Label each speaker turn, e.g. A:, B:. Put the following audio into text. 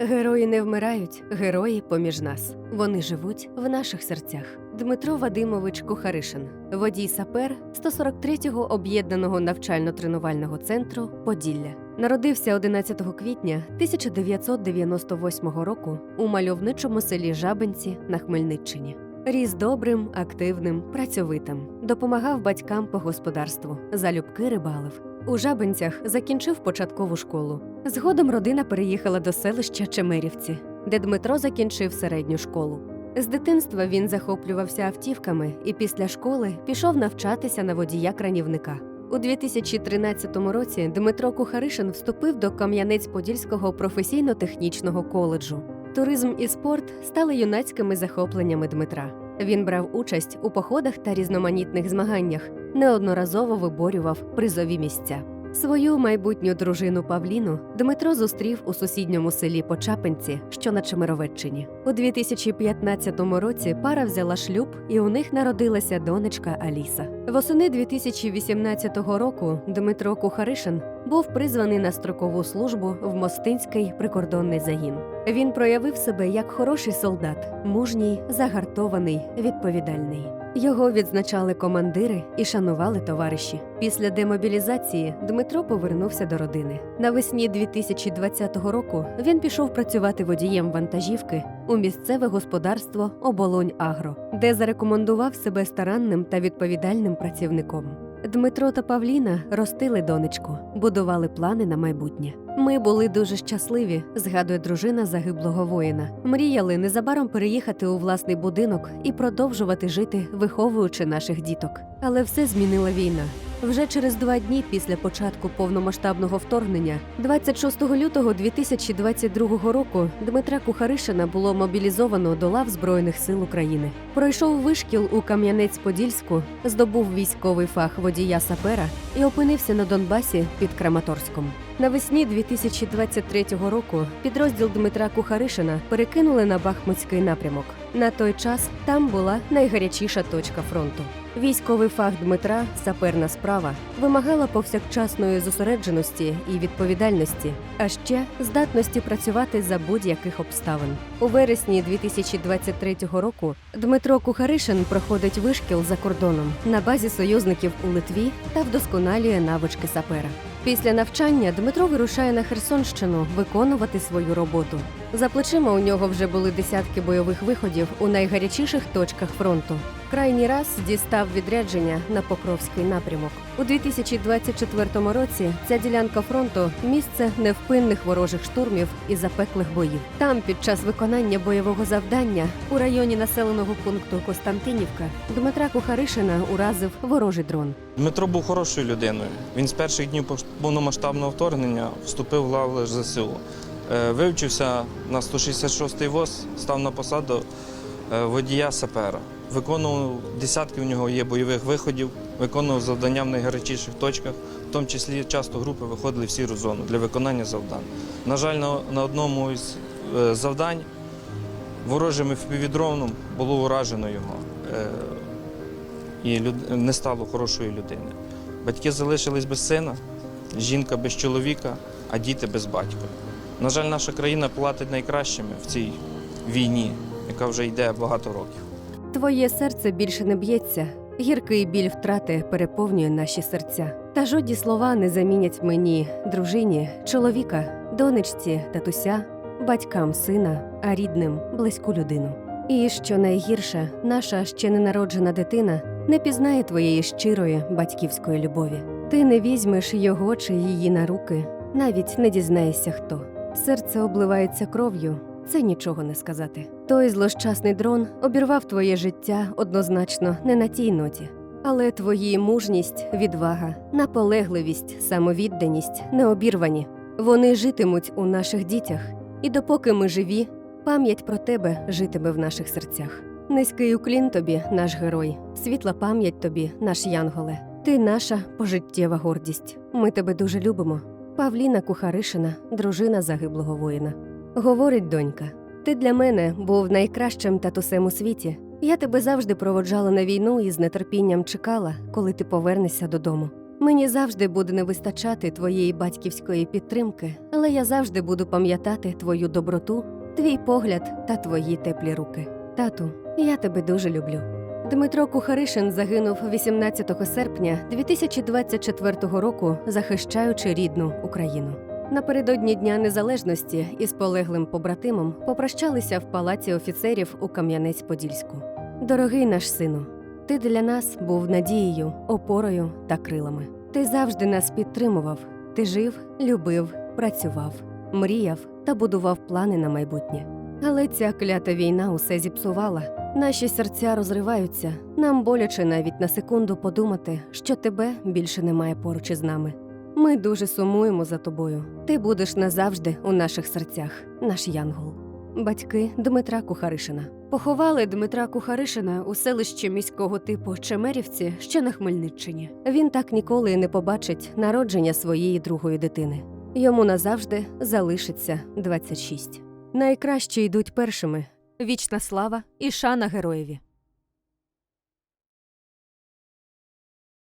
A: Герої не вмирають, герої поміж нас. Вони живуть в наших серцях. Дмитро Вадимович Кухаришин, водій сапер 143-го об'єднаного навчально-тренувального центру Поділля. Народився 11 квітня 1998 року у мальовничому селі Жабинці на Хмельниччині. Ріс добрим, активним, працьовитим, допомагав батькам по господарству, залюбки рибалив. У Жабинцях закінчив початкову школу. Згодом родина переїхала до селища Чемерівці, де Дмитро закінчив середню школу. З дитинства він захоплювався автівками і після школи пішов навчатися на водія-кранівника. У 2013 році Дмитро Кухаришин вступив до Кам'янець-Подільського професійно-технічного коледжу. Туризм і спорт стали юнацькими захопленнями Дмитра. Він брав участь у походах та різноманітних змаганнях, неодноразово виборював призові місця. Свою майбутню дружину Павліну Дмитро зустрів у сусідньому селі Почапинці, що на Чемеровеччині. У 2015 році пара взяла шлюб, і у них народилася донечка Аліса. Восени 2018 року Дмитро Кухаришин був призваний на строкову службу в Мостинський прикордонний загін. Він проявив себе як хороший солдат, мужній, загартований, відповідальний. Його відзначали командири і шанували товариші. Після демобілізації Дмитро повернувся до родини. Навесні 2020 року він пішов працювати водієм вантажівки у місцеве господарство Оболонь Агро, де зарекомендував себе старанним та відповідальним працівником. Дмитро та Павліна ростили донечку, будували плани на майбутнє. Ми були дуже щасливі, згадує дружина загиблого воїна. Мріяли незабаром переїхати у власний будинок і продовжувати жити, виховуючи наших діток. Але все змінила війна. Вже через два дні після початку повномасштабного вторгнення, 26 лютого 2022 року, Дмитра Кухаришина було мобілізовано до лав Збройних сил України. Пройшов вишкіл у Кам'янець-Подільську, здобув військовий фах водія сапера і опинився на Донбасі під Краматорськом. Навесні 2023 року підрозділ Дмитра Кухаришина перекинули на Бахмутський напрямок. На той час там була найгарячіша точка фронту. Військовий фах Дмитра, саперна справа, вимагала повсякчасної зосередженості і відповідальності, а ще здатності працювати за будь-яких обставин. У вересні 2023 року Дмитро Кухаришин проходить вишкіл за кордоном на базі союзників у Литві та вдосконалює навички сапера. Після навчання Дмитро вирушає на Херсонщину виконувати свою роботу. За плечима у нього вже були десятки бойових виходів у найгарячіших точках фронту. Крайній раз дістав відрядження на Покровський напрямок. У 2024 році ця ділянка фронту місце невпинних ворожих штурмів і запеклих боїв. Там, під час виконання бойового завдання, у районі населеного пункту Костянтинівка, Дмитра Кухаришина уразив ворожий дрон.
B: Дмитро був хорошою людиною. Він з перших днів повномасштабного вторгнення вступив в лави ЗСУ. Е, Вивчився на 166-й ВОЗ, став на посаду е, водія сапера. Виконував десятки у нього є бойових виходів, виконував завдання в найгарячіших точках, в тому числі часто групи виходили в сіру зону для виконання завдань. На жаль, на, одному із е, завдань ворожим впівдроном було уражено його. І не стало хорошої людини. Батьки залишились без сина, жінка без чоловіка, а діти без батька. На жаль, наша країна платить найкращими в цій війні, яка вже йде багато років.
A: Твоє серце більше не б'ється. Гіркий біль втрати переповнює наші серця. Та жодні слова не замінять мені, дружині, чоловіка, донечці, татуся, батькам сина, а рідним близьку людину. І що найгірше, наша ще ненароджена дитина не пізнає твоєї щирої батьківської любові. Ти не візьмеш його чи її на руки, навіть не дізнаєшся хто. Серце обливається кров'ю, це нічого не сказати. Той злощасний дрон обірвав твоє життя однозначно не на тій ноті. Але твої мужність, відвага, наполегливість, самовідданість не обірвані. Вони житимуть у наших дітях, і допоки ми живі, пам'ять про тебе житиме в наших серцях. Низький уклін тобі, наш герой, світла пам'ять тобі, наш Янголе. Ти наша пожиттєва гордість. Ми тебе дуже любимо. Павліна Кухаришина, дружина загиблого воїна. Говорить донька: ти для мене був найкращим татусем у світі. Я тебе завжди проводжала на війну і з нетерпінням чекала, коли ти повернешся додому. Мені завжди буде не вистачати твоєї батьківської підтримки, але я завжди буду пам'ятати твою доброту, твій погляд та твої теплі руки. Тату, я тебе дуже люблю. Дмитро Кухаришин загинув 18 серпня 2024 року, захищаючи рідну Україну. Напередодні Дня Незалежності із полеглим побратимом попрощалися в палаці офіцерів у Кам'янець-Подільську. Дорогий наш сину, ти для нас був надією, опорою та крилами. Ти завжди нас підтримував. Ти жив, любив, працював, мріяв та будував плани на майбутнє. Але ця клята війна усе зіпсувала. Наші серця розриваються. Нам боляче навіть на секунду подумати, що тебе більше немає поруч із нами. Ми дуже сумуємо за тобою. Ти будеш назавжди у наших серцях, наш янгол. Батьки Дмитра Кухаришина поховали Дмитра Кухаришина у селищі міського типу Чемерівці, що на Хмельниччині. Він так ніколи і не побачить народження своєї другої дитини. Йому назавжди залишиться 26. Найкращі йдуть першими. Вічна слава і шана героєві.